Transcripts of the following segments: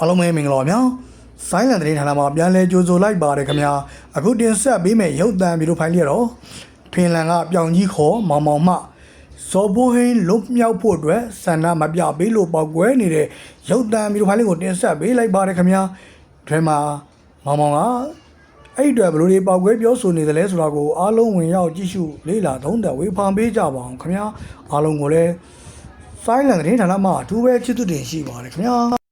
အားလုံးပဲမင်္ဂလာပါများဆိုင်းလန်သတင်းဌာနမှာပြန်လည်ကြိုဆိုလိုက်ပါတယ်ခင်ဗျာအခုတင်ဆက်ပေးမယ့်ရုပ်သံဗီဒီယိုဖိုင်လေးတော့ဖင်လန်ကပြောင်ကြီးခေါ်မောင်မောင်မဇော်ဘိုးဟင်းလွတ်မြောက်ဖို့အတွက်ဆန္ဒမပြပေးလို့ပောက်ကွဲနေတဲ့ရုပ်သံဗီဒီယိုဖိုင်လေးကိုတင်ဆက်ပေးလိုက်ပါတယ်ခင်ဗျာဒီမှာမောင်မောင်ကအဲ့ဒီအတွက်ဘယ်လိုတွေပောက်ကွဲပြောဆိုနေသလဲဆိုတာကိုအားလုံးဝင်ရောက်ကြည့်ရှုလေ့လာသုံးသပ်ဝေဖန်ပေးကြပါအောင်ခင်ဗျာအားလုံးကိုလည်းဆိုင်းလန်သတင်းဌာနမှာအထူးပဲချစ်သူတင်ရှိပါတယ်ခင်ဗျာ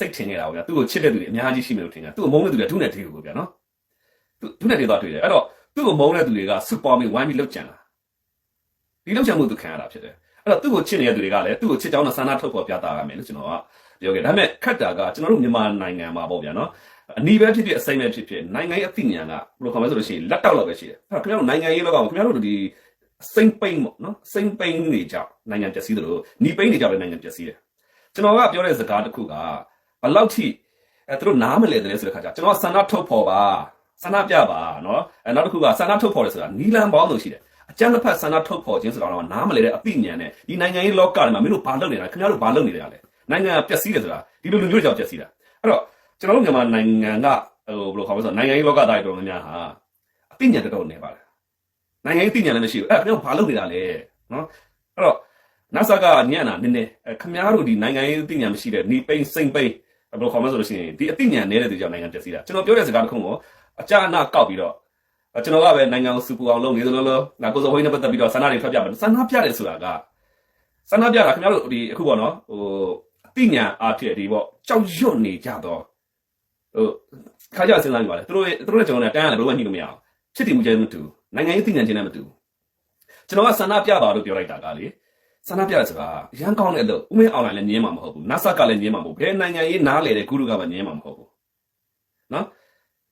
စိတ်ထင်နေတာပေါ့ဗျာသူ့ကိုချစ်တဲ့သူတွေအများကြီးရှိမယ်လို့ထင်တယ်သူ့ကိုမုန်းတဲ့သူတွေကဒုနဲ့တေးကိုဗျာနော်သူဒုနဲ့တေးသွားတွေ့တယ်အဲ့တော့သူ့ကိုမုန်းတဲ့သူတွေကစူပါမီဝိုင်းပြီးလောက်ကြံလာဒီလောက်ကြံမှုသူခံရတာဖြစ်တယ်အဲ့တော့သူ့ကိုချစ်နေတဲ့သူတွေကလည်းသူ့ကိုချစ်ကြောင်းနဲ့ဆန္ဒထုတ်ပေါ်ပြသရမယ်လို့ကျွန်တော်ကပြောခဲ့ဒါပေမဲ့ခက်တာကကျွန်တော်တို့မြန်မာနိုင်ငံမှာပေါ့ဗျာနော်အနီးပဲဖြစ်ဖြစ်အစိမ့်ပဲဖြစ်ဖြစ်နိုင်ငံရေးအသိဉာဏ်ကဘယ်လိုခေါ်မလဲဆိုလို့ရှိရင်လက်တောက်လောက်ပဲရှိတယ်အဲ့တော့ခင်ဗျားတို့နိုင်ငံရေးလောကမှာခင်ဗျားတို့ဒီစိမ့်ပိန်ပေါ့နော်စိမ့်ပိန်နေကြနိုင်ငံပျက်စီးတယ်လို့နီးပိန်နေကြလည်းနိုင်ငံပျက်စီးတယ်ကျွန်တော်ကပြောတဲ့စကားတစ်ခုက ဘယ်လောက်ထိအဲသူတို့နားမလဲတယ်ဆိုတဲ့ခါကျကျွန်တော်ဆန္ဒထုတ်ဖော်ပါဆန္ဒပြပါနော်အဲနောက်တစ်ခုကဆန္ဒထုတ်ဖော်တယ်ဆိုတာနီလန်ပေါင်းလို့ရှိတယ်အကျန်းတစ်ဖက်ဆန္ဒထုတ်ဖော်ခြင်းဆိုတာတော့နားမလဲတဲ့အသိဉာဏ်နဲ့ဒီနိုင်ငံရေးလောကတွေမှာမင်းတို့ဘာလုပ်နေတာခင်ဗျားတို့ဘာလုပ်နေကြလဲနိုင်ငံပျက်စီးတယ်ဆိုတာဒီလိုလူမျိုးကြောင့်ပျက်စီးတာအဲ့တော့ကျွန်တော်တို့မြန်မာနိုင်ငံကဟိုဘယ်လိုခေါ်မလဲဆိုတော့နိုင်ငံရေးလောကသားတွေတော်တော်များများဟာအသိဉာဏ်တော်တော်နေပါတယ်နိုင်ငံရေးသိဉာဏ်လည်းမရှိဘူးအဲ့ခင်ဗျားတို့ဘာလုပ်နေတာလဲနော်အဲ့တော့ NASA ကညံ့တာနည်းနည်းအဲခင်ဗျားတို့ဒီနိုင်ငံရေးသိဉာဏ်မရှိတဲ့နီပိန်စိမ့်ပိန် ဘယ်လိုခေါ်မလဲဆိုလို့ရှိရင်ဒီအသိဉာဏ်နေတဲ့သူကြောင့်နိုင်ငံပျက်စီးတာကျွန်တော်ပြောတဲ့စကားတစ်ခုကိုအကြအနကောက်ပြီးတော့အဲကျွန်တော်ကပဲနိုင်ငံကိုစူပူအောင်လုပ်နေသလိုလိုငါကိုစောဝိန်းနဲ့ပတ်သက်ပြီးတော့ဆန္ဒတွေထွက်ပြမယ်ဆန္ဒပြတယ်ဆိုတာကဆန္ဒပြတာခင်ဗျားတို့ဒီအခုပေါ့နော်ဟိုအသိဉာဏ်အားဖြင့်ဒီပေါ့ကြောက်ရွံ့နေကြတော့ဟိုခါကြစဉ်းစားကြပါလေသူတို့ရဲ့သူတို့ရဲ့ကျွန်တော်နဲ့တန်းရတယ်ဘယ်လိုမှညှိလို့မရအောင်ချစ်တယ်မှုကျဲမတူနိုင်ငံရေးသိဉာဏ်ချင်းနဲ့မတူကျွန်တော်ကဆန္ဒပြပါလို့ပြောလိုက်တာကလေ ဆန္ဒပြရဆိုတာရန်ကောင်းတဲ့အလုပ်ဥမင်းအောင်လိုင်းလည်းညင်းမှာမဟုတ်ဘူး NASA ကလည်းညင်းမှာမဟုတ်ဘူးဘယ်နိုင်ငံရေးနားလေတဲ့ဂုရုကမှညင်းမှာမဟုတ်ဘူးနော်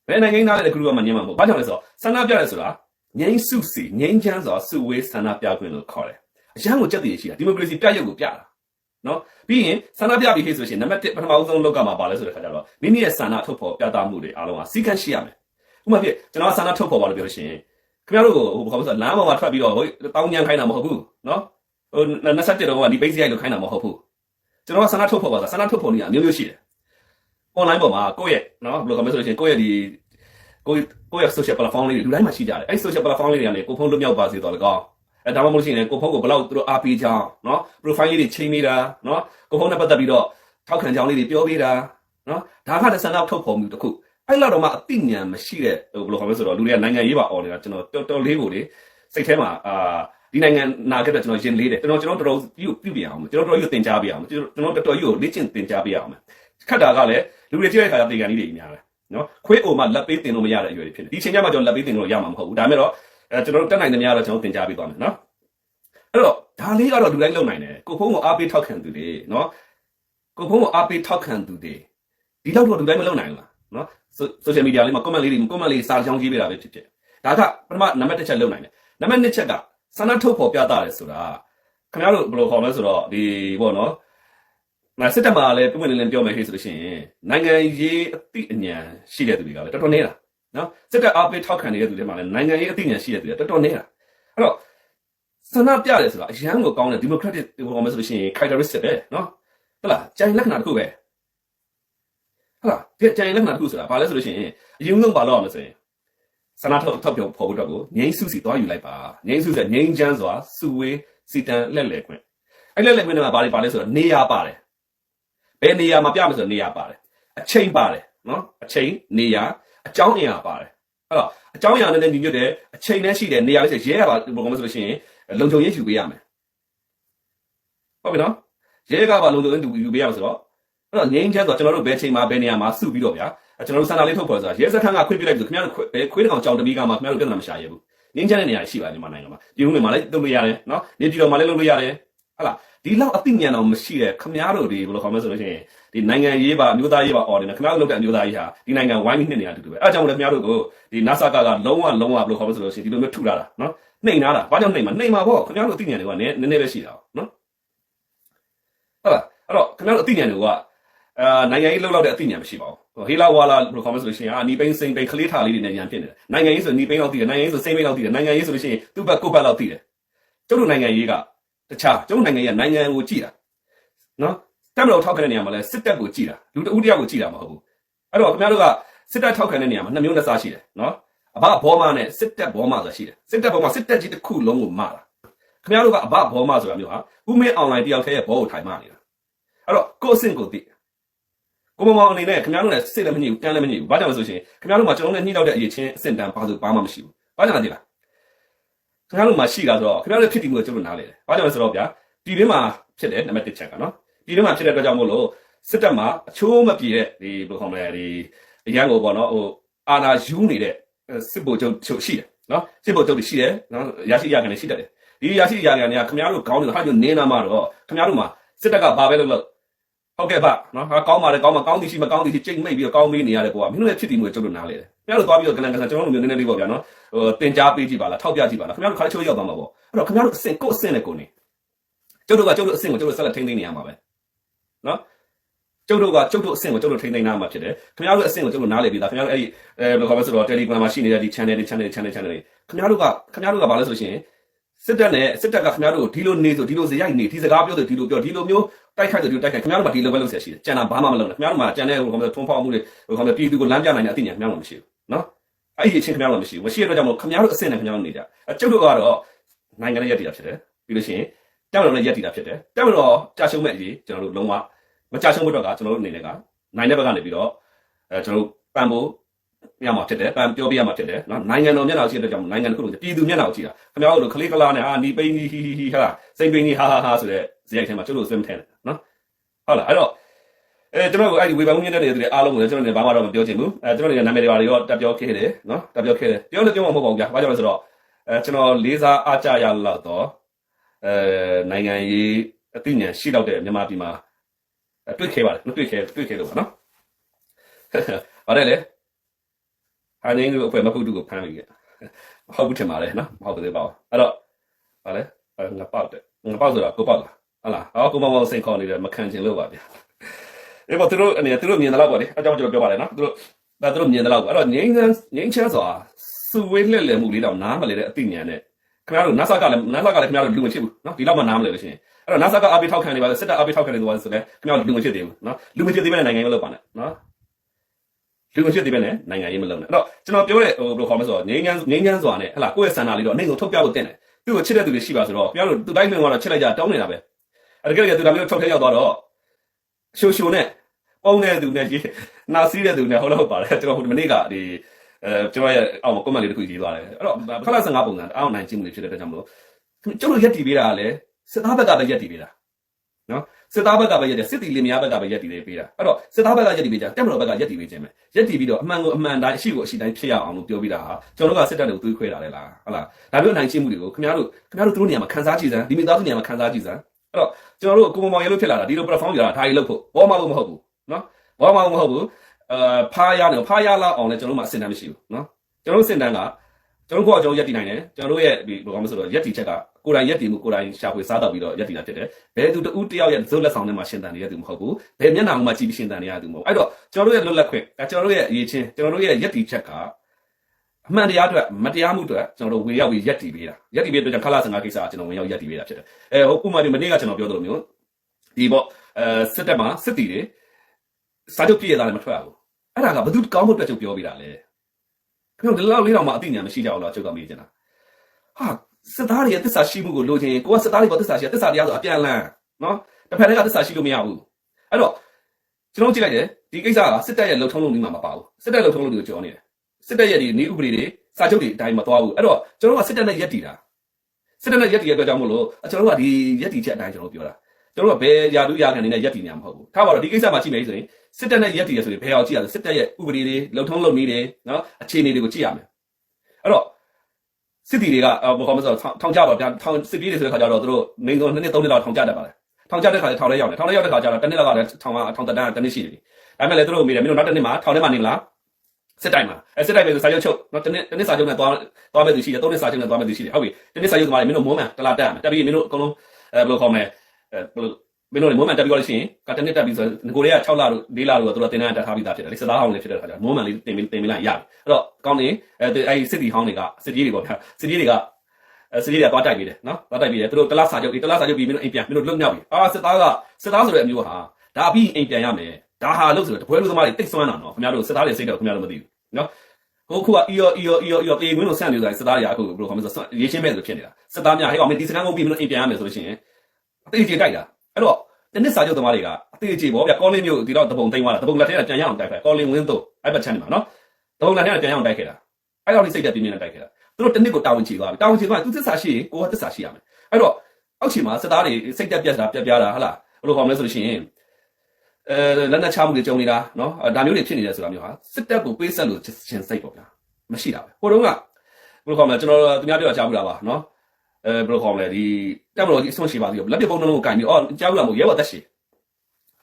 ဘယ်နိုင်ငံရေးနားလေတဲ့ဂုရုကမှညင်းမှာမဟုတ်ဘူးဘာကြောင့်လဲဆိုတော့ဆန္ဒပြရဆိုတာငိမ့်စုစီငိမ့်ချမ်းဆိုတာစုဝေးဆန္ဒပြခွင့်လို့ခေါ်တယ်အရန်ကိုကြက်တည်ရှိတာဒီမိုကရေစီပြရုပ်ကိုပြတာနော်ပြီးရင်ဆန္ဒပြပြီးဟေ့ဆိုရှင်နံပါတ်1ပထမဦးဆုံးလောက်ကမှာပါလဲဆိုတဲ့ခါကျတော့မိမိရဲ့ဆန္ဒထုတ်ဖော်ပြသမှုတွေအားလုံးကစီကံရှိရမယ်ဥပမာဖြစ်ကျွန်တော်ကဆန္ဒထုတ်ဖော်ပါလို့ပြောလို့ရှိရင်ခင်ဗျားတို့ကိုဟိုဘာလို့ဆိုလမ်းပေါ်မှာထွက်ပြီးတော့ဟိုတောင်းညံခိုင်းတာမဟုတ်ဘူးနော် ဟို27တော့ကဒီ base ရိုက်လို့ခိုင်းတာမဟုတ်ဘူးကျွန်တော်ကဆန္ဒထုတ်ဖော်ပါဆိုဆန္ဒထုတ်ဖော်နေရအမျိုးမျိုးရှိတယ် online ပေါ်မှာကိုယ့်ရဲ့နော်ဘယ်လိုခေါ်မလဲဆိုလို့ရှိရင်ကိုယ့်ရဲ့ဒီကိုယ့်ကိုယ့်ရဲ့ social platform လေးတွေလူတိုင်းမှာရှိကြတယ်အဲ့ social platform လေးတွေကနေကိုဖုန်းလွတ်မြောက်ပါစေတော့လကောက်အဲဒါမှမဟုတ်လို့ရှိရင်ကိုဖုန်းကိုဘယ်လောက်သူတို့အားပေးကြအောင်နော် profile လေးတွေချိန်ပေးတာနော်ကိုဖုန်းနဲ့ပတ်သက်ပြီးတော့ထောက်ခံကြောင်းလေးတွေပြောပေးတာနော်ဒါကလည်းဆန္ဒထုတ်ဖော်မှုတစ်ခုအဲ့လောက်တော့မှအသိဉာဏ်မရှိတဲ့ဟိုဘယ်လိုခေါ်မလဲဆိုတော့လူတွေကနိုင်ငံရေးပါអော်နေတာကျွန်တော်တော်တော်လေးကိုလေစိတ်ထဲမှာအာ ဒီနိုင်ငံနာခဲ့တဲ့ကျွန်တော်ရင်လေးတယ်ကျွန်တော်ကျွန်တော်တော်တော်ကြီးကိုပြုပြအောင်ကျွန်တော်တော်တော်ကြီးကိုသင်ကြားပြအောင်ကျွန်တော်တော်တော်ကြီးကိုလေ့ကျင့်သင်ကြားပြအောင်ခက်တာကလည်းလူတွေကြည့်ရတဲ့ခါကျတေကန်ကြီးတွေအများပဲနော်ခွေးအိုမှာလက်ပေးတင်လို့မရတဲ့အရွယ်တွေဖြစ်တယ်ဒီချိန်ကျမှကျွန်တော်လက်ပေးတင်လို့ရမှာမဟုတ်ဘူးဒါမဲ့တော့အဲကျွန်တော်တို့တက်နိုင်သမျှတော့ကျွန်တော်သင်ကြားပေးသွားမယ်နော်အဲ့တော့ဒါလေးကတော့လူတိုင်းလုပ်နိုင်တယ်ကိုဖုံးကိုအားပေးထောက်ခံသူတွေနော်ကိုဖုံးကိုအားပေးထောက်ခံသူတွေဒီလောက်တော့လူတိုင်းမလုပ်နိုင်ဘူးလားနော်ဆိုရှယ်မီဒီယာလေးမှာ comment လေးတွေ comment လေးစာချောင်းကြီးပေးတာပဲဖြစ်ဖြစ်ဒါကပထမနံပါတ်တစ်ချက်လုပ်နိုင်တယ်နံပါတ်နှစ်ချက်က ဆန္ဒထုတ်ဖော်ပြတာလေဆိုတာခင်ဗျားတို့ဘယ်လိုခေါ်မလဲဆိုတော့ဒီပေါ့နော်မစစ်တပ်မှာလည်းပြုံးနေလင်းပြောမယ်ဟေ့ဆိုလို့ရှိရင်နိုင်ငံရေးအသိအဉာဏ်ရှိတဲ့သူတွေကလည်းတော်တော်နေတာနော်စစ်တပ်အားပေးထောက်ခံနေတဲ့သူတွေမှာလည်းနိုင်ငံရေးအသိဉာဏ်ရှိတဲ့သူတွေတော်တော်နေတာအဲ့တော့ဆန္ဒပြတယ်ဆိုတာအရန်ကိုကောင်းတဲ့ democratic ဘယ်လိုခေါ်မလဲဆိုလို့ရှိရင် characteristic ပဲနော်ဟုတ်လားကြိုင်လက္ခဏာတစ်ခုပဲဟုတ်လားဒီကြိုင်လက္ခဏာတစ်ခုဆိုတာဘာလဲဆိုလို့ရှိရင်အရင်ဆုံးဘာလုပ်ရမလဲဆိုရင် ဆန္ဒထုတ်ထုတ်ပြောပေါ်ဖို့တော့ကိုငိမ့်စုစီသွားယူလိုက်ပါငိမ့်စုစီငိမ့်ချမ်းစွာစုဝေးစီတန်လက်လဲခွင့်အဲ့လက်လဲခွင့်တွေမှာဘာတွေပါလဲဆိုတော့နေရပါတယ်ဘယ်နေရာမှာပြမယ်ဆိုတော့နေရာပါတယ်အချိန်ပါတယ်နော်အချိန်နေရာအကြောင်းအရာပါတယ်အဲ့တော့အကြောင်းအရာနဲ့လည်းညီညွတ်တယ်အချိန်နဲ့ရှိတယ်နေရာလေးရှိရဲရပါဘယ်လိုမှဆိုလို့ရှိရင်လုံခြုံရေးယူပေးရမယ်ဟုတ်ပြီနော်ရဲကပါလုံခြုံရေးယူပေးရမယ်ဆိုတော့အဲ့တော့ငိမ့်ချမ်းဆိုတော့ကျွန်တော်တို့ဘယ်ချိန်မှာဘယ်နေရာမှာစုပြီးတော့ဗျာ ကျွန်တော်တို့စံနာလေးထုတ်ဖော်ဆိုတာရဲစခန်းကခွင့်ပြုလိုက်ဆိုခင်ဗျားတို့ခွေးတကောင်ကြောင်တမီကမှခင်ဗျားတို့ပြဿနာမရှာရဘူးငင်းချမ်းတဲ့နေရာရှိပါတယ်မြန်မာနိုင်ငံမှာဒီဟုန်းတွေမှာလည်းလုပ်လို့ရတယ်နော်နေပြည်တော်မှာလည်းလုပ်လို့ရတယ်ဟုတ်လားဒီလောက်အသိဉာဏ်တော်မရှိတဲ့ခင်ဗျားတို့ဒီဘယ်လိုခေါ်မလဲဆိုလို့ရှိရင်ဒီနိုင်ငံရေးပါမျိုးသားရေးပါအော်တယ်ခင်ဗျားတို့လုပ်တဲ့အမျိုးသားရေးဟာဒီနိုင်ငံဝိုင်းပြီးနှစ်နေရတူတူပဲအဲအကြောင်းလည်းခင်ဗျားတို့ကိုဒီ NASA ကလုံးဝလုံးဝဘယ်လိုခေါ်မလဲဆိုလို့ရှိရင်ဒီလိုမျိုးထုထားတာနော်နှိမ်ထားတာဘာကြောင့်နှိမ်မှာနှိမ်မှာပေါ့ခင်ဗျားတို့အသိဉာဏ်တွေကနည်းနည်းပဲရှိတာနော်ဟုတ်လားအဲ့တော့ခင်ဗျားတို့အသိဉာဏ်တွေက အာနိုင်ငံရေးလှုပ်လောက်တဲ့အသိဉာဏ်မရှိပါဘူးဟေလာဝါလာဘယ်လိုခေါ်မလဲဆိုလို့ရှိရင်အာနီပိန်စိန်ပိန်ခလေးထားလေးတွေနဲ့ညာဖြစ်နေတယ်နိုင်ငံရေးဆိုနီပိန်လောက်သိတယ်နိုင်ငံရေးဆိုစိန်ပိန်လောက်သိတယ်နိုင်ငံရေးဆိုလို့ရှိရင်သူ့ဘက်ကိုယ့်ဘက်လောက်သိတယ်ကျုပ်တို့နိုင်ငံရေးကတခြားကျုပ်တို့နိုင်ငံရေးကနိုင်ငံကိုကြည့်တာနော်တက်မတော်ထောက်ခံတဲ့နေရာမှာလဲစစ်တပ်ကိုကြည်တာလူတဦးတယောက်ကိုကြည်တာမဟုတ်ဘူးအဲ့တော့ခင်ဗျားတို့ကစစ်တပ်ထောက်ခံတဲ့နေရာမှာနှစ်မျိုးနှစ်စားရှိတယ်နော်အဘဘောမနဲ့စစ်တပ်ဘောမဆိုတာရှိတယ်စစ်တပ်ဘောမစစ်တပ်ကြီးတစ်ခုလုံးကိုမှားတာခင်ဗျားတို့ကအဘဘောမဆိုတာမျိုးဟာဥမင်းအွန်လိုင်းတယောက်တည်းရဲ့ဘောကိုထိုင်မှနေတာအဲ့တော့ကိုယ့်အဆင့်ကိုသိ ကိုမမောင်အနေနဲ့ခင်ဗျားတို့လည်းစစ်လည်းမညစ်ဘူးတန်းလည်းမညစ်ဘူးဘာကြောင့်လဲဆိုရှင်ခင်ဗျားတို့မှာကျွန်တော်နဲ့နှိတော့တဲ့အရေးချင်းအဆင့်တန်းဘာလို့ဘာမှမရှိဘူးဘာကြောင့်လဲသိလားခင်ဗျားတို့မှာရှိတာဆိုတော့ခင်ဗျားတို့ဖြစ်တည်မှုကိုကျွန်တော်နားလေတယ်ဘာကြောင့်လဲဆိုတော့ဗျာဒီထဲမှာဖြစ်တယ်နံပါတ်1ချက်ကနော်ဒီထဲမှာဖြစ်တဲ့အတွက်ကြောင့်မို့လို့စစ်တပ်မှာအချိုးမပြေတဲ့ဒီဘယ်လိုခေါ်မလဲဒီအရန်ကိုပေါ့နော်ဟိုအာနာယူနေတဲ့စစ်ဗိုလ်ချုပ်ချုပ်ရှိတယ်နော်စစ်ဗိုလ်ချုပ်တွေရှိတယ်နော်ရရှိရခံတွေရှိတတ်တယ်ဒီရရှိရခံတွေကခင်ဗျားတို့ခေါင်းတွေဟာညနေနာမှာတော့ခင်ဗျားတို့မှာစစ်တပ်ကဘာပဲလုပ်လို့ ဟုတ်ကဲ့ဗျနော်ဟာကောင်းပါတယ်ကောင်းမှာကောင်းသည်ရှိမကောင်းသည်ရှိချိန်မိတ်ပြီးတော့ကောင်းမေးနေရတဲ့ကွာမင်းတို့ရဲ့ဖြစ်တည်မှုကိုကျုပ်တို့နားလေတယ်ခင်ဗျားတို့သွားပြီးတော့ကလန်ကလန်ကျွန်တော်တို့မျိုးနည်းနည်းလေးပေါ့ဗျာနော်ဟိုတင် जा ပေးကြည့်ပါလားထောက်ပြကြည့်ပါလားခင်ဗျားတို့ခါချိုးရောက်သွားမှာပေါ့အဲ့တော့ခင်ဗျားတို့အဆင့်ကိုယ့်အဆင့်နဲ့ကိုယ်နေကျုပ်တို့ကကျုပ်တို့အဆင့်ကိုကျုပ်တို့ဆက်လက်ထိန်းသိမ်းနေရမှာပဲနော်ကျုပ်တို့ကကျုပ်တို့အဆင့်ကိုကျုပ်တို့ထိန်းသိမ်းနာမှာဖြစ်တယ်ခင်ဗျားတို့အဆင့်ကိုကျုပ်တို့နားလေပြီသားခင်ဗျားတို့အဲ့ဒီအဲဘယ်လိုခေါ်မလဲဆိုတော့ Telegram မှာရှိနေတဲ့ဒီ channel တွေ channel တွေ channel channel တွေခင်ဗျားတို့ကခင်ဗျားတို့ကဘာလဲဆိုရှင် စစ်တပ်နဲ့စစ်တပ်ကခင်ဗျားတို့ကိုဒီလိုနေဆိုဒီလိုစရိုက်နေဒီစကားပြောဆိုဒီလိုပြောဒီလိုမျိုးတိုက်ခိုက်ဆိုဒီလိုတိုက်ခိုက်ခင်ဗျားတို့ကဒီလိုပဲလုပ်ဆက်ရှိတယ်ကျန်တာဘာမှမလုပ်နဲ့ခင်ဗျားတို့မှာကျန်တဲ့ဟိုခေါ်မလဲထုံးဖောက်မှုတွေဟိုခေါ်မလဲပြည်သူကိုလမ်းပြနိုင်တဲ့အသိဉာဏ်ခင်ဗျားတို့မရှိဘူးနော်အဲ့ဒီအချင်းခင်ဗျားတို့မရှိဘူးမရှိတဲ့အတွက်ကြောင့်မို့ခင်ဗျားတို့အဆင့်နဲ့ခင်ဗျားတို့နေကြအကျုပ်တို့ကတော့နိုင်ငံရဲ့ရည်တည်တာဖြစ်တယ်ပြီးလို့ရှိရင်တက်မတော်နဲ့ရည်တည်တာဖြစ်တယ်တက်မတော်ကြာရှုံးမဲ့အရေးကျွန်တော်တို့လုံးဝမကြာရှုံးဖို့တော့ကကျွန်တော်တို့အနေနဲ့ကနိုင်တဲ့ဘက်ကနေပြီးတော့အဲကျွန်တော်တို့ပံ့ဖို့ ရမှာဖြစ်တယ်ပံပြောပြရမှာဖြစ်တယ်နော်နိုင်ငံတော်မျက်နှာရှိတဲ့ကြောင့်နိုင်ငံတစ်ခုလုံးပြည်သူမျက်နှာကိုကြည့်တာခင်ဗျားတို့ခလေးကလာနဲ့အာနီပိန်းဟီဟီဟီဟာစိန်ပိန်းဟီဟာဟာဟာဆိုတဲ့ဇယိုက်ထဲမှာကျွန်တော်တို့ဆွဲမထဲနဲ့နော်ဟုတ်လားအဲ့တော့အဲကျွန်တော်တို့အဲ့ဒီဝေဖန်မှုမြင့်တဲ့တွေအားလုံးကိုလည်းကျွန်တော်တို့ဘာမှတော့မပြောချင်ဘူးအဲကျွန်တော်တို့နာမည်တွေပါတွေရောတက်ပြောခဲ့တယ်နော်တက်ပြောခဲ့တယ်ပြောလို့ပြောမှာမဟုတ်ပါဘူးဗျာဘာကြောင့်လဲဆိုတော့အဲကျွန်တော်လေးစားအားကြရလောက်တော့အဲနိုင်ငံရေးအသိဉာဏ်ရှိတော့တဲ့မြန်မာပြည်မှာတွေ့ခဲ့ပါတယ်မတွေ့ခဲ့တွေ့ခဲ့လို့ပါနော်ဟုတ်တယ်လေ အရင်းကိုအဖွဲ့မဟုတ်တူကိုဖမ်းပြီးမဟုတ်ဘူးထင်ပါတယ်နော်မဟုတ်သေးပါဘူးအဲ့တော့ဟာလေငါပေါက်တယ်ငါပေါက်ဆိုတာကိုပေါက်လားဟုတ်လားဟောကိုမောင်မောင်စိန်ခေါ်နေတယ်မခံချင်လို့ပါဗျာအဲ့တော့သူတို့အနေနဲ့သူတို့မြင်တယ်လို့ပေါ့လေအကြောင်းကျွန်တော်ပြောပါတယ်နော်သူတို့ဒါသူတို့မြင်တယ်လို့ပေါ့အဲ့တော့ငိမ့်ချမ်းငိမ့်ချမ်းဆိုတာစုဝေးလှည့်လည်မှုလေးတော့နားမလဲတဲ့အသိဉာဏ်နဲ့ခင်ဗျားတို့ NASA ကလည်း NASA ကလည်းခင်ဗျားတို့လူမဖြစ်ဘူးနော်ဒီလောက်မှနားမလဲလို့ရှိရင်အဲ့တော့ NASA ကအပိထောက်ခံနေပါလေစစ်တပ်အပိထောက်ခံနေသွားဆိုလဲခင်ဗျားတို့လူမဖြစ်သေးဘူးနော်လူမဖြစ်သေးဘဲနိုင်ငံရေးမလုပ်ပါနဲ့နော် လူမဖြစ်သေးဘဲနိုင်ငံရေးမလုပ်နဲ့အဲ့တော့ကျွန်တော်ပြောတဲ့ဟိုဘယ်လိုခေါ်မလဲဆိုတော့ငိမ့်ချမ်းငိမ့်ချမ်းစွာနဲ့ဟလာကိုယ့်ရဲ့ဆန္ဒလေးတော့အနေကိုထုတ်ပြဖို့တင်တယ်သူ့ကိုချစ်တဲ့သူတွေရှိပါဆိုတော့ခင်ဗျားတို့သူတိုင်းလွင်ကတော့ချစ်လိုက်ကြတောင်းနေတာပဲအဲ့ဒါကြတဲ့သူဒါမျိုးထုတ်ထဲရောက်သွားတော့ရှိုရှိုနဲ့ပုံတဲ့သူနဲ့ကြီးနာစီးတဲ့သူနဲ့ဟုတ်လို့ဟုတ်ပါတယ်ကျွန်တော်ဟိုဒီမနေ့ကဒီအဲကျွန်တော်ရဲ့အောက်မှာ comment လေးတစ်ခုရေးသွားတယ်အဲ့တော့ခလာ15ပုံစံအောက်နိုင်ချင်းမှုတွေဖြစ်တဲ့အတွက်ကြောင့်မလို့ကျွန်တော်ရက်တီပေးတာကလည်းစစ်သားဘက်ကပဲရက်တီပေးတာနော် စစ်သားဘက်ကပဲရက်တယ်စစ်တီလင်မယားဘက်ကပဲရက်တီလေးပေးတာအဲ့တော့စစ်သားဘက်ကရက်တီပေးကြတက်မတော်ဘက်ကရက်တီပေးခြင်းပဲရက်တီပြီးတော့အမှန်ကိုအမှန်တိုင်းအရှိကိုအရှိတိုင်းဖြစ်ရအောင်လို့ပြောပြီးတာဟာကျွန်တော်တို့ကစစ်တပ်တွေကိုသွေးခွဲတာလေလားဟုတ်လားဒါမျိုးနိုင်ချင်းမှုတွေကိုခင်ဗျားတို့ခင်ဗျားတို့သူတို့နေရာမှာခန်းစားကြည့်စမ်းဒီမိသားစုနေရာမှာခန်းစားကြည့်စမ်းအဲ့တော့ကျွန်တော်တို့ကိုမမောင်ရဲလို့ဖြစ်လာတာဒီလို platform ကြတာဒါကြီးလုပ်ဖို့ဘောမဖို့မဟုတ်ဘူးနော်ဘောမဖို့မဟုတ်ဘူးအာဖားရနေဖားရလာအောင်လဲကျွန်တော်တို့မှာအစင်တန်းမရှိဘူးနော်ကျွန်တော်တို့စင်တန်းက ကျွန်တော်တို့ကကျွန်တော်ရက်တည်နိုင်တယ်ကျွန်တော်တို့ရဲ့ဒီဘယ်ကောင်မဆိုတော့ရက်တည်ချက်ကကိုယ်တိုင်ရက်တည်မှုကိုယ်တိုင်ရှာဖွေစားတော့ပြီးတော့ရက်တည်တာဖြစ်တယ်ဘယ်သူတူတယောက်ရဲ့ဇုတ်လက်ဆောင်ထဲမှာရှင်းတန်နေတဲ့သူမဟုတ်ဘူးဘယ်မျက်နှာမှကြည့်ပြီးရှင်းတန်နေရသူမဟုတ်အဲ့တော့ကျွန်တော်တို့ရဲ့လွတ်လပ်ခွင့်ဒါကျွန်တော်တို့ရဲ့အရေးချင်းကျွန်တော်တို့ရဲ့ရက်တည်ချက်ကအမှန်တရားအတွက်မတရားမှုအတွက်ကျွန်တော်တို့ဝေရောက်ပြီးရက်တည်ပေးတာရက်တည်ပေးတဲ့အတွက်ခလာစင်ကကိစ္စကကျွန်တော်ဝင်ရောက်ရက်တည်ပေးတာဖြစ်တယ်အဲဟိုဥပမာဒီမနေ့ကကျွန်တော်ပြောသလိုမျိုးဒီပေါ့အဲစစ်တပ်မှာစစ်တီတွေစာချုပ်ပြည့်ရတာလည်းမထွက်ရဘူးအဲ့ဒါကဘယ်သူကောင်းဖို့အတွက်ချုပ်ပြောပေးတာလဲ ခင်ဗျဒီလောက်လေးတော့မှအသိဉာဏ်မရှိကြဘူးလားချုပ်ကမေးချင်တာဟာစစ်သားတွေရဲ့တစ္ဆာရှိမှုကိုလိုချင်ကိုကစစ်သားတွေပေါ်တစ္ဆာရှိတစ္ဆာတရားဆိုအပြန်လန်းနော်တစ်ဖက်တည်းကတစ္ဆာရှိလို့မရဘူးအဲ့တော့ကျွန်တော်ကြည့်လိုက်တယ်ဒီကိစ္စကစစ်တပ်ရဲ့လှုပ်ထုံးလုပ်နည်းမှာမပါဘူးစစ်တပ်လှုပ်ထုံးလုပ်နည်းကိုကြော်နေတယ်စစ်တပ်ရဲ့ဒီနေဥပဒေတွေစာချုပ်တွေအတိုင်းမသွားဘူးအဲ့တော့ကျွန်တော်ကစစ်တပ်နဲ့ရက်တည်တာစစ်တပ်နဲ့ရက်တည်ရတဲ့အတွက်ကြောင့်မို့လို့ကျွန်တော်ကဒီရက်တည်ချက်အတိုင်းကျွန်တော်ပြောတာကျွန် တော်ကဘယ်ယာတူယာခံနေနဲ့ရက်တည်နေမှာမဟုတ်ဘူးထားပါတော့ဒီကိစ္စမှာကြည့်မယ်ဆိုရင်စစ်တပ်နဲ့ရက်တည်ရဆိုရင်ဘယ်အောင်ကြည့်ရလဲစစ်တပ်ရဲ့ဥပဒေတွေလှုပ်ထုံးလုပ်နည်းတွေနော်အခြေအနေတွေကိုကြည့်ရမယ်အဲ့တော့စစ်တီတွေကဘောကောမဆိုထောင်ကြပါဗျာထောင်စစ်ပြေးတွေဆိုတဲ့ခါကျတော့သူတို့နေကုန်နှစ်နှစ်သုံးနှစ်လောက်ထောင်ကြတတ်ပါတယ်ထောင်ကြတဲ့ခါကျထောင်ထဲရောက်တယ်ထောင်ထဲရောက်တဲ့ခါကျတော့တစ်နှစ်လောက်ကလည်းထောင်ကထောင်တန်းတစ်နှစ်ရှိတယ်ဒါပေမဲ့လည်းသူတို့မေးတယ်မင်းတို့နောက်တစ်နှစ်မှာထောင်ထဲမှာနေမလားစစ်တိုင်းမှာအဲစစ်တိုင်းပဲဆိုစာချုပ်ချုပ်နော်တစ်နှစ်တစ်နှစ်စာချုပ်နဲ့သွားသွားမဲ့သူရှိတယ်သုံးနှစ်စာချုပ်နဲ့သွားမဲ့သူရှိတယ်ဟုတ်ပြီတစ်နှစ်စာချုပ်ကမှလည်းမင်းတို့မိုးမှန်တလားတက်ရမယ်တက်ပြီးမင်းတို့အကုန်လုံးအဲဘယ်လိုခေါ်မလဲ အဲဘယ်လိုမင်းတို့လည်းမိုးမှန်တက်ပြီးတော့လို့ရှိရင်ကတစ်နှစ်တက်ပြီးဆိုငကိုတွေက6လတို့4လတို့တော့တင်တန်းတက်ထားပြီးသားဖြစ်တယ်လေစစ်သားဟောင်းလေးဖြစ်တဲ့ခါကျမိုးမှန်လေးတင်ပြီးတင်ပြီးလိုက်ရတယ်အဲ့တော့ကောင်းနေအဲအဲဒီစစ်တီဟောင်းတွေကစစ်ကြီးတွေပေါ့ဗျာစစ်ကြီးတွေကအဲစလေးတွေကသွားတိုက်ပြီးတယ်နော်သွားတိုက်ပြီးတယ်သူတို့တလားစာချုပ်ဒီတလားစာချုပ်ပြီးမင်းတို့အိမ်ပြန်မင်းတို့လွတ်မြောက်ပြီအာစစ်သားကစစ်သားဆိုတဲ့အမျိုးဟာဒါပြီးအိမ်ပြန်ရမယ်ဒါဟာလို့ဆိုတော့တပွဲလူသမားတွေတိတ်ဆွမ်းတာနော်ခင်ဗျားတို့စစ်သားတွေစိတ်တော့ခင်ဗျားတို့မသိဘူးနော်ကိုခုကအီယောအီယောအီယောအီယောပြေငွင်းလို့ဆန့်နေကြတယ်စစ်သားတွေကအခုဘယ်လိုခေါ်မလဲဆိုရေးချင်းမဲ့ဆိုဖြစ်နေတာစစ်သားများဟဲ့ကောင်မင်းဒီစကန်ကုန်ပြီးမင်းတို့အိမ်ပြန်ရမယ်ဆိုလို့ရှိရင် အသေးကြီးတိုက်တာအဲ့တော့တနစ်စာချုပ်သမားတွေကအသေးကြီးပေါ့ဗျကောလင်းမျိုးဒီတော့တပုံသိမ်းသွားတာတပုံလက်ထဲကပြန်ရအောင်တိုက်ခိုက်ကောလင်းဝင်းတို့အဲ့ဘက်ချမ်းနေမှာနော်တပုံလက်ထဲကပြန်ရအောင်တိုက်ခဲ့တာအဲ့တော့ဒီစိတ်တက်ပြင်းပြင်းနဲ့တိုက်ခဲ့တာသူတို့တနစ်ကိုတာဝန်ချီသွားပြီတာဝန်ချီသွားရင်သူသစ္စာရှိရင်ကိုကသစ္စာရှိရမယ်အဲ့တော့အောက်ခြေမှာစစ်သားတွေစိတ်တက်ပြတ်တာပြတ်ပြားတာဟလားဘယ်လိုခေါ်မလဲဆိုလို့ရှိရင်အဲလက်နက်ချမှုတွေကြုံနေတာနော်ဒါမျိုးတွေဖြစ်နေတယ်ဆိုတာမျိုးဟာစစ်တပ်ကိုပေးဆက်လို့ချင်းစိတ်ပေါ့ဗျာမရှိတာပဲဟိုတုန်းကဘယ်လိုခေါ်မလဲကျွန်တော်သူများပြောကြားဘူးတာပါနော် အဲဘယ်လိုခေါ်မလဲဒီတက်မတော်ကြီးအစွန့်ရှိပါသေးတယ်လက်ပြပုံနှလုံးကိုကင်ပြီးအော်ကြားဘူးလားမဟုတ်ရဲဘော်သက်ရှိ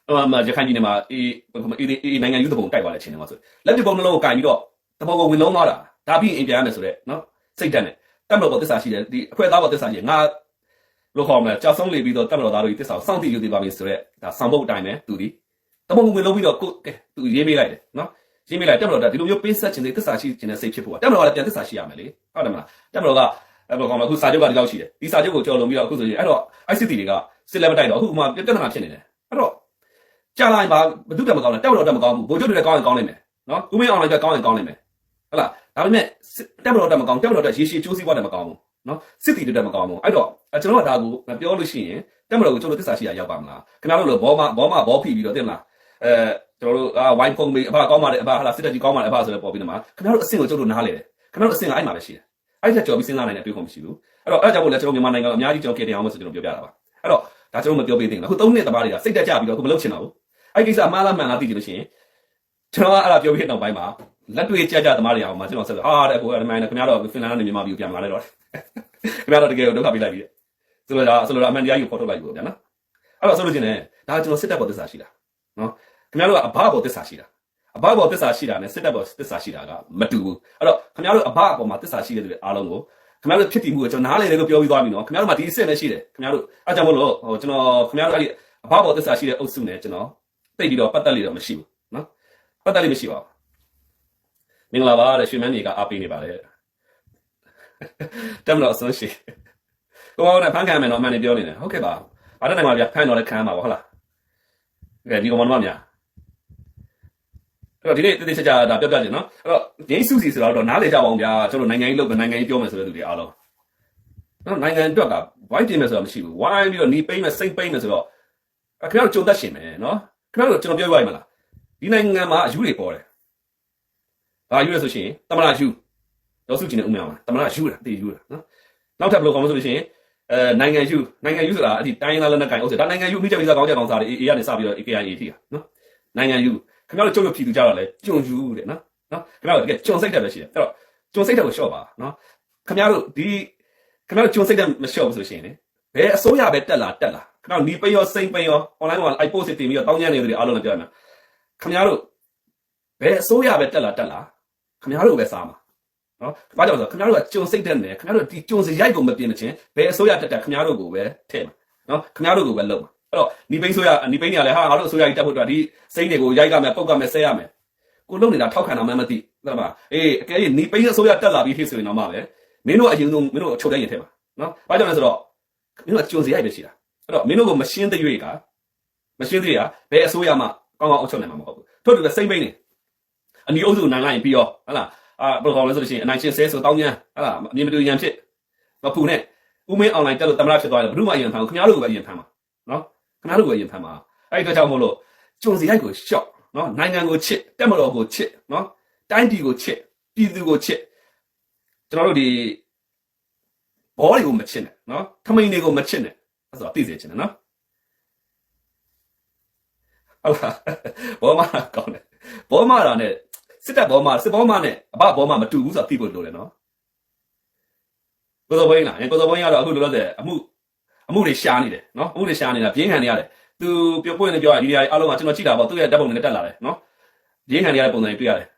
ဟိုမှာရခိုင်ပြည်နယ်မှာအေးအေးအေးနိုင်ငံယူတပုံတိုက်သွားတဲ့ချိန်မှာဆိုလက်ပြပုံနှလုံးကိုကင်ပြီးတော့တပုံကိုဝင်လုံးသွားတာဒါပြီးအိမ်ပြန်ရမယ်ဆိုတော့နော်စိတ်တက်နဲ့တက်မတော်ပေါ်သစ္စာရှိတယ်ဒီအခွဲသားပေါ်သစ္စာရှိတယ်ငါလို့ခေါ်မလဲကြောက်ဆုံးလေပြီးတော့တက်မတော်သားတို့ဒီသစ္စာကိုစောင့်တည်ယူသေးပါပြီဆိုတော့ဒါဆောင်ဖို့အတိုင်းပဲသူဒီတပုံကိုဝင်လုံးပြီးတော့ကိုကဲသူရေးပေးလိုက်တယ်နော်ရေးပေးလိုက်တက်မတော်ကဒီလိုမျိုးပေးဆက်ခြင်းတွေသစ္စာရှိခြင်းနဲ့စိတ်ဖြစ်ဖို့တက်မတော်ကလည်းပြန်သစ္စာရှိရမယ်လေဟုတ်တယ်မလားတက်မတော်က အဲ့လိုကောင်မအခုစာချုပ်ကဒီလောက်ရှိတယ်ဒီစာချုပ်ကိုကြော်လွန်ပြီးတော့အခုဆိုရင်အဲ့တော့ ICT တွေကစစ်လက်မတိုက်တော့အခုမှပြဿနာဖြစ်နေတယ်အဲ့တော့ကြာလာရင်ဘာဘယ်သူတက်မကောင်းလဲတက်မတော်တက်မကောင်းဘူးဘိုးချုပ်တွေလည်းကောင်းရင်ကောင်းနိုင်မယ်နော်ဦးမင်းအောင်လည်းကောင်းရင်ကောင်းနိုင်မယ်ဟုတ်လားဒါပေမဲ့တက်မတော်တက်မကောင်းတက်မတော်တက်ရေရှည်ကျိုးစည်းပွားတယ်မကောင်းဘူးနော်စစ်တီတွေတက်မကောင်းဘူးအဲ့တော့ကျွန်တော်ကဒါကိုပြောလို့ရှိရင်တက်မတော်ကိုကျွန်တော်သစ္စာရှိရရောက်ပါမလားခင်ဗျားတို့လိုဘောမဘောမဘောဖိပြီးတော့တင်မလားအဲကျွန်တော်တို့အာဝိုင်းဖုန်းမေးအဖကောင်းပါတယ်အဖဟာလားစစ်တပ်ကြီးကောင်းပါတယ်အဖဆိုတော့ပေါ်ပြီးတော့မှာခင်ဗျားတို့အဆင့်ကိုကျွန်တော်တို့နားလေတယ်ခင်ဗျားတို့အဆင့်ကအဲ့မှာပဲရှိတယ် အဲ့ဒါကြော်ပြီးစဉ်းစားနိုင်တဲ့တွေးခွင့်မရှိဘူးအဲ့တော့အဲ့ဒါကြောင့်မို့လဲကျွန်တော်မြန်မာနိုင်ငံကအများကြီးကျွန်တော်ကြည့်တယ်အောင်လို့ဆိုကျွန်တော်ပြောပြတာပါအဲ့တော့ဒါကျွန်တော်မပြောပေးသေးဘူးအခု၃နှစ်တပါးတွေကစိတ်တက်ကြပြီးတော့အခုမလုပ်ချင်တော့ဘူးအဲ့ကိစ္စအမှားလားမှန်လားသိကြလို့ရှိရင်ကျွန်တော်ကအဲ့ဒါပြောပြီးနောက်ပိုင်းမှာလက်တွေ့ကြကြသမားတွေအောင်မှာကျွန်တော်ဆက်ဟာတဲ့ကိုအဲ့ဒီမိုင်းနဲ့ခင်ဗျားတို့ဖင်လန်ကနေမြန်မာပြည်ကိုပြန်လာလိုက်တော့ခင်ဗျားတို့တကယ်ဒုက္ခပေးလိုက်ပြီဆိုတော့ဒါဆိုတော့အမှန်တရားကြီးကိုဖော်ထုတ်လိုက်ပြီဗျာနော်အဲ့တော့ဆိုလို့ချင်းねဒါကျွန်တော်စစ်တပ်ပေါ်သစ္စာရှိတာနော်ခင်ဗျားတို့ကအဘပေါ်သစ္စာရှိတာ အဘပေါ်သစ္စာရှိတာနဲ့စစ်တပ်ပေါ်သစ္စာရှိတာကမတူဘူးအဲ့တော့ခင်ဗျားတို့အဘအပေါ်မှာသစ္စာရှိတဲ့သူတွေအားလုံးကိုခင်ဗျားတို့ဖြစ်တည်မှုကိုကျွန်တော်နားလေတယ်လို့ပြောပြီးသွားပြီနော်ခင်ဗျားတို့မှာဒီအစ်စ်နဲ့ရှိတယ်ခင်ဗျားတို့အဲ့ကြောင့်မို့လို့ဟိုကျွန်တော်ခင်ဗျားတို့အဲ့ဒီအဘပေါ်သစ္စာရှိတဲ့အုပ်စုနဲ့ကျွန်တော်တိတ်ပြီးတော့ပတ်သက်လိတော့မရှိဘူးနော်ပတ်သက်လိမရှိပါဘူးမင်္ဂလာပါတဲ့ရွှေမန်းကြီးကအားပေးနေပါတယ်တက်မလို့အဆုံးရှိကိုအောင်နဲ့ဖန်ခံမယ်တော့အမှန်နေပြောနေတယ်ဟုတ်ကဲ့ပါအားတဲ့နိုင်ပါဗျဖန်တော့လည်းခံမှာပါဟုတ်လားကဲဒီကောင်မတော်များ အဲ့တော့ဒီနေ့တိတိကျကျဒါပြောပြချင်နော်အဲ့တော့ငိမ့်စုစီဆိုတော့နားလေကြပါအောင်ဗျာကျွန်တော်နိုင်ငံရေးလုပ်နိုင်ငံရေးပြောမယ်ဆိုတဲ့သူတွေအားလုံးနော်နိုင်ငံအတွက်ကဝိုင်းတင်မယ်ဆိုတာမရှိဘူးဝိုင်းပြီးတော့နီးပိမ့်မယ်စိတ်ပိမ့်မယ်ဆိုတော့ခင်ဗျားတို့ကြုံတတ်ရှင်မယ်နော်ခင်ဗျားတို့ကျွန်တော်ပြောပြရမလားဒီနိုင်ငံမှာအယူတွေပေါ်တယ်ဘာယူလဲဆိုရှင်တမနာယူတော့စုချင်တဲ့ဥမာမှာတမနာယူတာတည်ယူတာနော်နောက်ထပ်ဘယ်လိုခေါ်မလို့ဆိုလို့ရှင်အဲနိုင်ငံယူနိုင်ငံယူဆိုတာအဲ့ဒီတိုင်းလာလက်နက်ကိုင်ဥစ္စာဒါနိုင်ငံယူမိကြပြီးသားကောင်းကြကောင်းစားတွေ AA ကနေစပြီးတော့ AKIA ထိတာနော်နိုင်ငံယူ ခင်ဗျားတို့ကြုံရပြည်သူကြတော့လေကြုံယူတဲ့နော်နော်ခင်ဗျားတို့တကယ်ကြုံစိတ်တယ်ပဲရှိတယ်အဲ့တော့ကြုံစိတ်တယ်ကိုလျှော့ပါနော်ခင်ဗျားတို့ဒီခင်ဗျားတို့ကြုံစိတ်တယ်မလျှော့ဘူးဆိုရှင်လေဘယ်အစိုးရပဲတက်လာတက်လာခင်ဗျားတို့နီးပိရောစိမ့်ပိရော online မှာ i post တင်ပြီးတော့တောင်းကျမ်းနေတယ်အားလုံးလည်းပြောရမှာခင်ဗျားတို့ဘယ်အစိုးရပဲတက်လာတက်လာခင်ဗျားတို့ပဲစားမှာနော်ဘာကြောင့်လဲဆိုတော့ခင်ဗျားတို့ကကြုံစိတ်တဲ့နေခင်ဗျားတို့ဒီကြုံစရိုက်ကိုမပြင်မချင်းဘယ်အစိုးရတက်တက်ခင်ဗျားတို့ကိုပဲထည့်မှာနော်ခင်ဗျားတို့ကိုပဲလုပ်မှာ အဲ့တော့နီးပိဆိုရနီးပိနေရလဲဟာငါတို့အစိုးရကြီးတက်ဖို့အတွက်ဒီစိမ့်တွေကိုရိုက်ကမယ်ပုတ်ကမယ်ဆဲရမယ်ကိုလုံနေတာထောက်ခံတာမှမသိဟုတ်ပါအေးအကယ်၍နီးပိအစိုးရတက်လာပြီးဖြစ်ဆိုရင်တော့မှပဲမင်းတို့အရင်ဆုံးမင်းတို့အချုပ်တိုင်းရင်ထဲမှာနော်ဘာကြောင့်လဲဆိုတော့မင်းတို့ကကြုံစရိုက်ပဲရှိတာအဲ့တော့မင်းတို့ကိုမရှင်းတဲ့ရွေးကမရှင်းတဲ့ရွေးကဘယ်အစိုးရမှကောင်းကောင်းအုပ်ချုပ်နိုင်မှာမဟုတ်ဘူးထို့တူပဲစိမ့်ပိနေအနီအုပ်စုနိုင်လိုက်ပြီးရောဟုတ်လားအာဘယ်လိုခေါ်လဲဆိုလို့ရှိရင်အနိုင်ရှင်ဆဲဆိုတောင်းညမ်းဟုတ်လားအမြင်မတူရန်ဖြစ်မဖူနဲ့ဦးမင်းအွန်လိုင်းတက်လို့တမရဖြစ်သွားတယ်ဘယ်သူမှအရင်ဖမ်းဘူးခင်ဗျားတို့ကပဲအရင်ဖမ်းမှာနော် ခင်ဗျားတို့ကအရင်ဖမ်းမှာအဲ့ဒီတော့ကြောင့်မို့လို့ကြုံစီရိုက်ကိုရှော့နော်နိုင်ငံကိုချစ်တက်မတော်ကိုချစ်နော်တိုင်းပြည်ကိုချစ်ပြည်သူကိုချစ်ကျွန်တော်တို့ဒီဘောတွေကိုမချစ်နဲ့နော်ထမိန်တွေကိုမချစ်နဲ့အဲ့ဆိုတော့သိစေချင်တယ်နော်ဟုတ်လားဘောမကောင်းတယ်ဘောမတာနဲ့စစ်တပ်ဘောမစစ်ဘောမနဲ့အဘဘောမမတူဘူးဆိုတာသိဖို့လိုတယ်နော်ကိုစောဘိန်းလားကိုစောဘိန်းကတော့အခုလောလောဆယ်အမှု အမှုတွေရှားနေတယ်နော်အမှုတွေရှားနေတာပြင်းထန်နေရတယ်သူပြောပွင့်နေပြောရဒီနေရာအားလုံးကကျွန်တော်ကြည့်တာပေါ့သူ့ရဲ့ဓာတ်ပုံတွေနဲ့တက်လာတယ်နော်ပြင်းထန်နေရတဲ့ပုံစံတွေတွေ့ရတယ်